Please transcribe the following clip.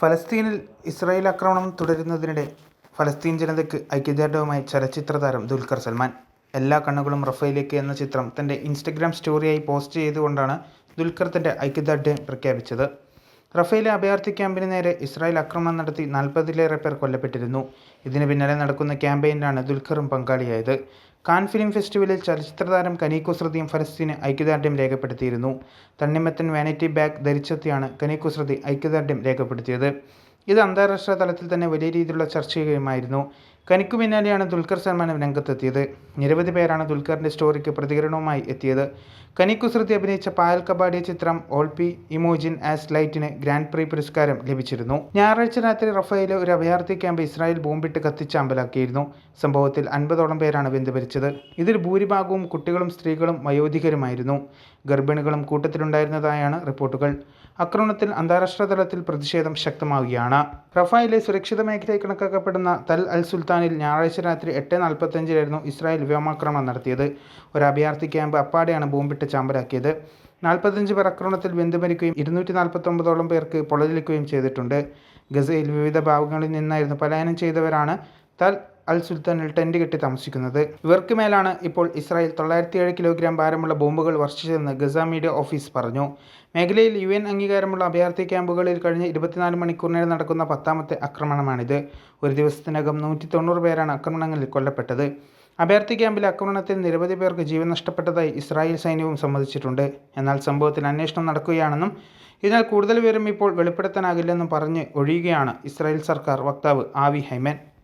ഫലസ്തീനിൽ ഇസ്രായേൽ ആക്രമണം തുടരുന്നതിനിടെ ഫലസ്തീൻ ജനതയ്ക്ക് ഐക്യദാർഢ്യവുമായി ചലച്ചിത്ര താരം ദുൽഖർ സൽമാൻ. എല്ലാ കണ്ണുകളും റഫേലേക്ക് എന്ന ചിത്രം തന്റെ ഇൻസ്റ്റഗ്രാം സ്റ്റോറിയായി പോസ്റ്റ് ചെയ്തുകൊണ്ടാണ് ദുൽഖർ തന്റെ ഐക്യദാർഢ്യം പ്രഖ്യാപിച്ചത്. റഫേലെ അഭയാർത്ഥി ക്യാമ്പിന് നേരെ ഇസ്രായേൽ ആക്രമണം നടത്തി നാൽപ്പതിലേറെ പേർ കൊല്ലപ്പെട്ടിരുന്നു. ഇതിന് പിന്നാലെ നടക്കുന്ന ക്യാമ്പയിനിലാണ് ദുൽഖറും പങ്കാളിയായത്. കാൻ ഫിലിം ഫെസ്റ്റിവലിൽ ചലച്ചിത്ര താരം കനീക്കു ശ്രുതിയും ഫലസ്തീന് ഐക്യദാർഢ്യം രേഖപ്പെടുത്തിയിരുന്നു. തണ്ണിമത്തൻ വാനിറ്റി ബാഗ് ധരിച്ചെത്തിയാണ് കനീക്കു ശ്രുതി ഐക്യദാർഢ്യം രേഖപ്പെടുത്തിയത്. ഇത് അന്താരാഷ്ട്ര തലത്തിൽ തന്നെ വലിയ രീതിയിലുള്ള ചർച്ചയുമായിരുന്നു. കനിക്കു പിന്നാലെയാണ് ദുൽഖർ സൽമാൻ രംഗത്തെത്തിയത്. നിരവധി പേരാണ് ദുൽഖറിന്റെ സ്റ്റോറിക്ക് പ്രതികരണവുമായി എത്തിയത്. കനിക്കു ശ്രുതി അഭിനയിച്ച പായൽ കബാഡി ചിത്രം ഓൾ പി ഇമോജിൻ ആസ് ലൈറ്റിന് ഗ്രാൻഡ് പ്രീ പുരസ്കാരം ലഭിച്ചിരുന്നു. ഞായറാഴ്ച രാത്രി റഫയിലെ ഒരു അഭയാർത്ഥി ക്യാമ്പ് ഇസ്രായേൽ ബോംബിട്ട് കത്തിച്ച് അമ്പലാക്കിയിരുന്നു. സംഭവത്തിൽ അൻപതോളം പേരാണ് വെന്തുമരിച്ചത് ഇതിൽ ഭൂരിഭാഗവും കുട്ടികളും സ്ത്രീകളും വയോധികരുമായിരുന്നു. ഗർഭിണികളും കൂട്ടത്തിലുണ്ടായിരുന്നതായാണ് റിപ്പോർട്ടുകൾ. ആക്രമണത്തിൽ അന്താരാഷ്ട്ര തലത്തിൽ പ്രതിഷേധം ശക്തമാവുകയാണ്. റഫായിലെ സുരക്ഷിത മേഖലയായി കണക്കാക്കപ്പെടുന്ന തൽ അൽ സുൽത്താനിൽ ഞായറാഴ്ച രാത്രി എട്ട് നാൽപ്പത്തഞ്ചിലായിരുന്നു ഇസ്രായേൽ വ്യോമാക്രമണം നടത്തിയത്. ഒരു അഭയാർത്ഥി ക്യാമ്പ് അപ്പാടെയാണ് ബോംബിട്ട് ചാമ്പലാക്കിയത്. നാൽപ്പത്തഞ്ച് പേർ ആക്രമണത്തിൽ വെന്തുമരിക്കുകയും ഇരുന്നൂറ്റി നാൽപ്പത്തൊമ്പതോളം പേർക്ക് പൊള്ളലേൽക്കുകയും ചെയ്തിട്ടുണ്ട്. ഗസയിൽ വിവിധ ഭാഗങ്ങളിൽ നിന്നായിരുന്നു പലായനം ചെയ്തവരാണ് തൽ അൽ സുൽത്താനിൽ ടെന്റ് കെട്ടി താമസിക്കുന്നത്. ഇവർക്ക് മേലാണ് ഇപ്പോൾ ഇസ്രായേൽ തൊള്ളായിരത്തി ഏഴ് കിലോഗ്രാം ഭാരമുള്ള ബോംബുകൾ വർഷിച്ചതെന്ന് ഗസ മീഡിയ ഓഫീസ് പറഞ്ഞു. മേഖലയിൽ യു എൻ അംഗീകാരമുള്ള അഭയാർത്ഥി ക്യാമ്പുകളിൽ കഴിഞ്ഞ ഇരുപത്തിനാല് മണിക്കൂറിനിടെ നടക്കുന്ന പത്താമത്തെ ആക്രമണമാണിത്. ഒരു ദിവസത്തിനകം നൂറ്റി തൊണ്ണൂറ് പേരാണ് ആക്രമണങ്ങളിൽ കൊല്ലപ്പെട്ടത്. അഭയാർത്ഥി ക്യാമ്പിലെ ആക്രമണത്തിൽ നിരവധി പേർക്ക് ജീവൻ നഷ്ടപ്പെട്ടതായി ഇസ്രായേൽ സൈന്യവും സമ്മതിച്ചിട്ടുണ്ട്. എന്നാൽ സംഭവത്തിൽ അന്വേഷണം നടക്കുകയാണെന്നും ഇതിനാൽ കൂടുതൽ വിവരം ഇപ്പോൾ വെളിപ്പെടുത്താനാകില്ലെന്നും പറഞ്ഞ് ഒഴിയുകയാണ് ഇസ്രായേൽ സർക്കാർ വക്താവ് Avi Hyman.